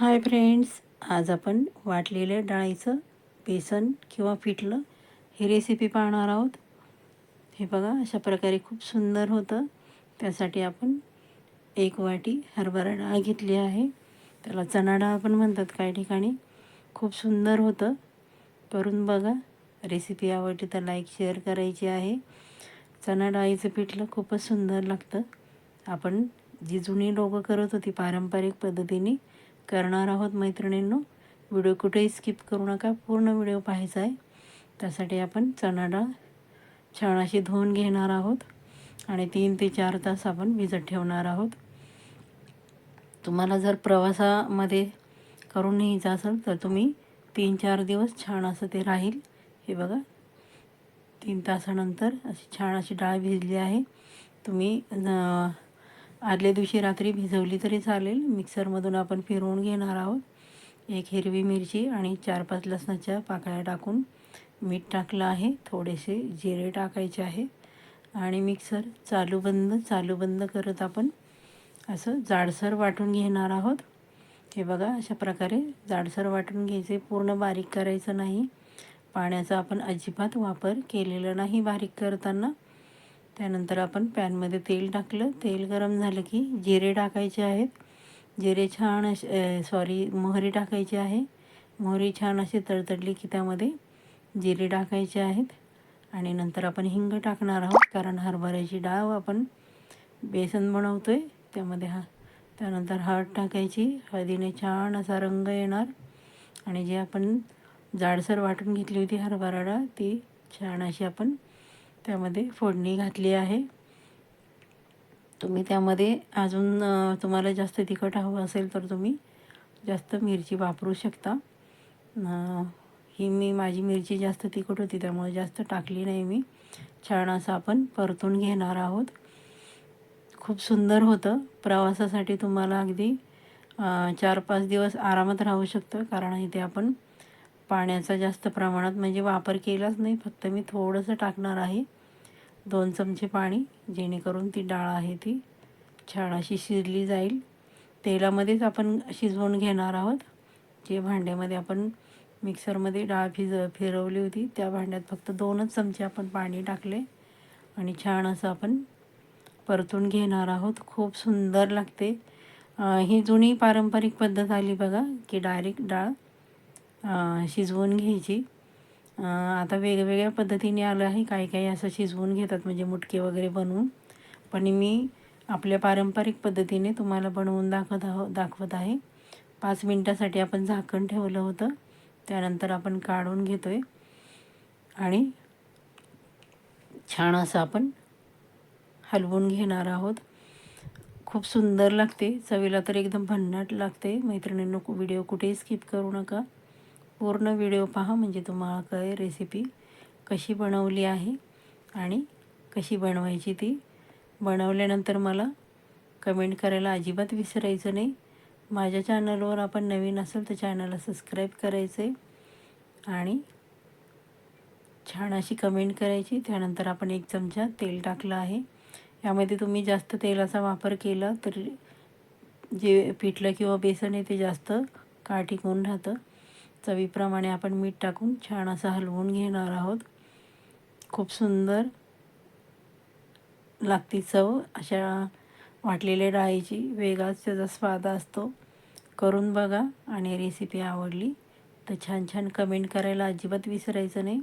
Hi friends आज आपण वाटलेल्या डाळीचं बेसन किंवा पिठलं ही रेसिपी पाहणार आहोत. हे बघा अशा प्रकारे खूप सुंदर होतं. त्यासाठी आपण एक वाटी हरभरा डाळ घेतली आहे. त्याला चणा डाळ पण म्हणतात काही ठिकाणी. खूप सुंदर होतं. करून बघा. रेसिपी आवडली तर लाईक शेअर करायची आहे. चणा डाळीचं पिठलं खूपच सुंदर लागतं. आपण जी जुनी लोकं करत होती पारंपरिक पद्धतीने करणार आहोत मैत्रिणींनो. व्हिडिओ कुठेही स्किप करू नका. पूर्ण व्हिडिओ पाहायचा आहे. त्यासाठी आपण चणा डाळ छान अशी धुवून घेणार आहोत. आणि तीन ते चार तास आपण भिजत ठेवणार आहोत. तुम्हाला जर प्रवासामध्ये करून न्यायचं असेल तर तुम्ही तीन चार दिवस छान असं ते राहील. हे बघा. तीन तासानंतर अशी छान अशी डाळ भिजली आहे. तुम्ही आदल्या दिवशी रात्री भिजवली तरी चालेल. मिक्सरमधून आपण फिरवून घेणार आहोत. एक हिरवी मिरची आणि चार पाच लसणाच्या पाकळ्या टाकून मीठ टाकलं आहे. थोडेसे जिरे टाकायचे आहे. आणि मिक्सर चालू बंद चालू बंद करत आपण असं जाडसर वाटून घेणार आहोत. हे बघा अशा प्रकारे जाडसर वाटून घ्यायचे. पूर्ण बारीक करायचं नाही. पाण्याचा आपण अजिबात वापर केलेला नाही बारीक करताना. त्यानंतर आपण पॅनमध्ये तेल टाकलं. तेल गरम झालं की जिरे टाकायचे आहेत. जिरे छान असे सॉरी मोहरी टाकायची आहे. मोहरी छान अशी तडतडली की त्यामध्ये जिरे टाकायचे आहेत. आणि नंतर आपण हिंग टाकणार आहोत कारण हरभऱ्याची डाळ आपण बेसन बनवतो आहे त्यामध्ये हा त्यानंतर हळद टाकायची. हळदीने छान असा रंग येणार. आणि जे आपण जाडसर वाटून घेतली होती हरभरा डाळ ती छान अशी आपण त्यामध्ये फोडणी घातली आहे. तुम्ही त्यामध्ये अजून तुम्हाला जास्त तिखट हवं असेल तर तुम्ही जास्त मिरची वापरू शकता. ही मी माझी मिरची जास्त तिखट होती त्यामुळे जास्त टाकली नाही मी. छान असं आपण परतून घेणार आहोत. खूप सुंदर होतं. प्रवासासाठी तुम्हाला अगदी चार पाच दिवस आरामात राहू शकतं कारण इथे आपण पाण्याचा जास्त प्रमाणात म्हणजे वापर केलाच नाही फक्त मी थोडंसं टाकणार आहे. दोन चमचे पाणी जेणेकरून ती डाळ आहे ती छान अशी शिजली जाईल. तेलामध्येच आपण शिजवून घेणार आहोत. जे भांड्यामध्ये आपण मिक्सरमध्ये डाळ फिज फिरवली होती त्या भांड्यात फक्त दोनच चमचे आपण पाणी टाकले आणि छान असं आपण परतून घेणार आहोत. खूप सुंदर लागते. ही जुनी पारंपरिक पद्धत आली बघा की डायरेक्ट डाळ शिजवून घ्यायची. आता वेगवेगळ्या पद्धतीने आलं आहे. काही काही असं शिजवून घेतात म्हणजे मुटके वगैरे बनवून. पण मी आपल्या पारंपरिक पद्धतीने तुम्हाला बनवून दाखवत आहो दाखवत आहे. पाच मिनटासाठी आपण झाकण ठेवलं होतं. त्यानंतर आपण काढून घेतो आहे आणि छान असं आपण हलवून घेणार आहोत. खूप सुंदर लागते. चवीला तर एकदम भन्नाट लागते. मैत्रिणींनो व्हिडिओ कुठेही स्किप करू नका. पूर्ण व्हिडिओ पहा म्हणजे तुम्हाला काय रेसिपी कशी बनवली आहे आणि कशी बनवायची ती. बनवल्यानंतर मला कमेंट करायला अजिबात विसरायचं नाही. माझ्या चॅनलवर आपण नवीन असेल तर चॅनलला सबस्क्राईब करायचं आहे आणि छान अशी कमेंट करायची. त्यानंतर आपण एक चमचा तेल टाकलं आहे. यामध्ये तुम्ही जास्त तेलाचा वापर केला तर जे पिठलं किंवा बेसन आहे ते जास्त काटिकून राहतं. चवीप्रमाणे आपण मीठ टाकून छान असं हलवून घेणार आहोत. खूप सुंदर लागती चव. अशा वाटलेल्या डाळीची वेगळाच त्याचा स्वाद असतो. करून बघा आणि रेसिपी आवडली तर छान छान कमेंट करायला अजिबात विसरायचं नाही.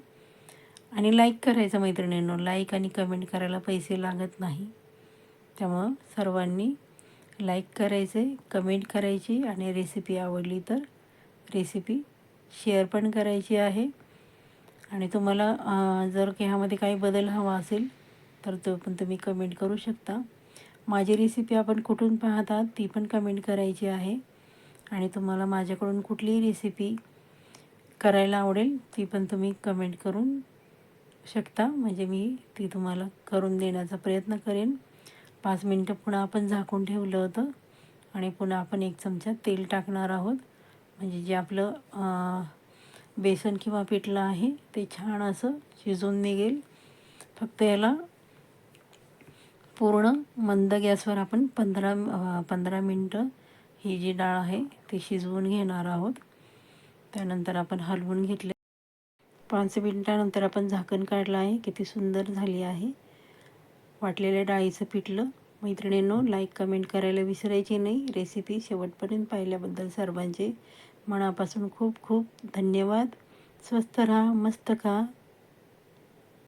आणि लाईक करायचं मैत्रिणींनो लाईक आणि कमेंट करायला पैसे लागत नाही. त्यामुळं सर्वांनी लाईक करायचे कमेंट करायची आणि रेसिपी आवडली तर रेसिपी शेअर पण करायची आहे. आणि तुम्हाला जर ह्यामध्ये काही बदल हवा असेल तर तो पण तुम्ही कमेंट करू शकता. माझी रेसिपी आपण कुठून पाहतात ती पण कमेंट करायची आहे. आणि तुम्हाला माझ्याकडून कुठलीही रेसिपी करायला आवडेल ती पण तुम्ही कमेंट करून शकता. म्हणजे मी ती तुम्हाला करून देण्याचा प्रयत्न करेन. पाच मिनटं पुन्हा आपण झाकून ठेवलं होतं. आणि पुन्हा आपण एक चमचा तेल टाकणार आहोत. म्हणजे जे आपलं बेसन किंवा पिठलं आहे ते छान असं शिजून निघेल. फक्त याला पूर्ण मंद गॅसवर आपण पंधरा पंधरा मिनटं ही जी डाळ आहे ती शिजवून घेणार आहोत. त्यानंतर आपण हलवून घेतले. पाच मिनटानंतर आपण झाकण काढलं आहे किती सुंदर झाली आहे. वाटलेल्या डाळीचं पिठलं. मैत्रिणींनो लाईक कमेंट करायला विसरायची नाही. रेसिपी शेवटपर्यंत पाहिल्याबद्दल सर्वांचे मनापासून खूप खूप धन्यवाद. स्वस्त राहा मस्त खा.